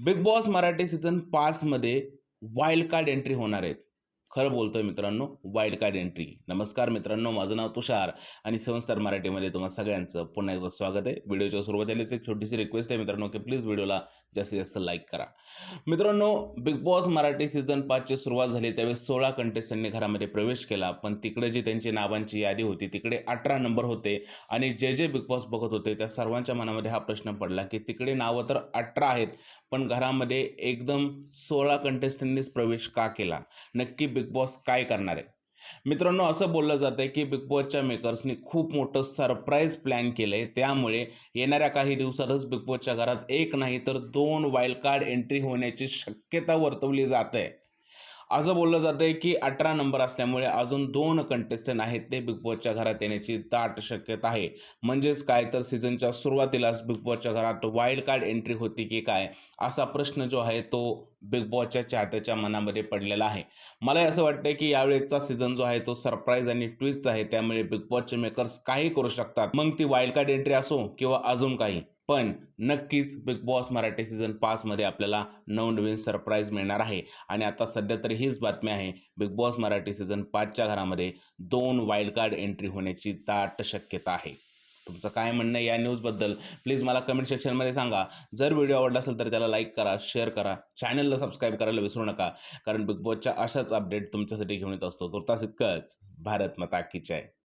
Big boss Marathi season पाचमध्ये wild card entry होणार आहेत. खरं बोलतोय मित्रांनो वाईल्ड कार्ड एंट्री नमस्कार मित्रांनो माझं नाव तुषार आणि संस्कार मराठीमध्ये तुम्हाला सगळ्यांचं पुन्हा एकदा स्वागत आहे. व्हिडिओच्या सुरुवातीलाच एक छोटीशी रिक्वेस्ट आहे मित्रांनो की प्लीज व्हिडिओला जास्तीत जास्त लाईक करा. मित्रांनो बिग बॉस मराठी सीझन पाचची सुरुवात झाली त्यावेळेस सोळा कंटेस्टंटनी घरामध्ये प्रवेश केला. पण तिकडे जी त्यांची नावांची यादी होती तिकडे अठरा नंबर होते. आणि जे जे बिग बॉस बघत होते त्या सर्वांच्या मनामध्ये हा प्रश्न पडला की तिकडे नावं तर अठरा आहेत पण घरामध्ये एकदम सोळा कंटेस्टंटनीच प्रवेश का केला? नक्की बिग बॉस काय करणार आहे? मित्रांनो असं बोललं जातं की बिग बॉसच्या मेकर्सनी खूप मोठं सरप्राईज प्लॅन केलं आहे त्यामुळे येणाऱ्या काही दिवसातच बिग बॉसच्या घरात एक नाही तर दोन वाईल्ड कार्ड एंट्री होण्याची शक्यता वर्तवली जात आहे असं बोललं जातं आहे की अठरा नंबर असल्यामुळे अजून दोन कंटेस्टंट आहेत ते बिग बॉसच्या घरात येण्याची दाट शक्यता आहे. म्हणजेच काय तर सीझनच्या सुरुवातीलाच बिग बॉसच्या घरात वाईल्ड कार्ड एंट्री होती की काय असा प्रश्न जो आहे तो बिग बॉसच्या चाहत्याच्या मनामध्ये पडलेला आहे. मला असं वाटतं की यावेळेचा सीझन जो आहे तो सरप्राईज आणि ट्विस्ट आहे. त्यामुळे बिग बॉसचे मेकर्स काही करू शकतात. मग ती वाईल्ड कार्ड एंट्री असो किंवा अजून काही पण नक्कीच बिग बॉस मराठी सीझन पाचमध्ये आपल्याला नवनवीन सरप्राईज मिळणार आहे. आणि आता सध्या तरी हीच बातमी आहे बिग बॉस मराठी सीझन पाचच्या घरामध्ये दोन वाईल्ड कार्ड एंट्री होण्याची दाट शक्यता आहे. तुमचं काय म्हणणं आहे या न्यूजबद्दल प्लीज मला कमेंट सेक्शनमध्ये सांगा. जर व्हिडिओ आवडला असेल तर त्याला लाईक करा शेअर करा. चॅनलला सबस्क्राईब करायला विसरू नका. कारण बिग बॉसच्या अशाच अपडेट तुमच्यासाठी घेऊन येत असतो. तुर्तास इतकंच. भारत मता की जय.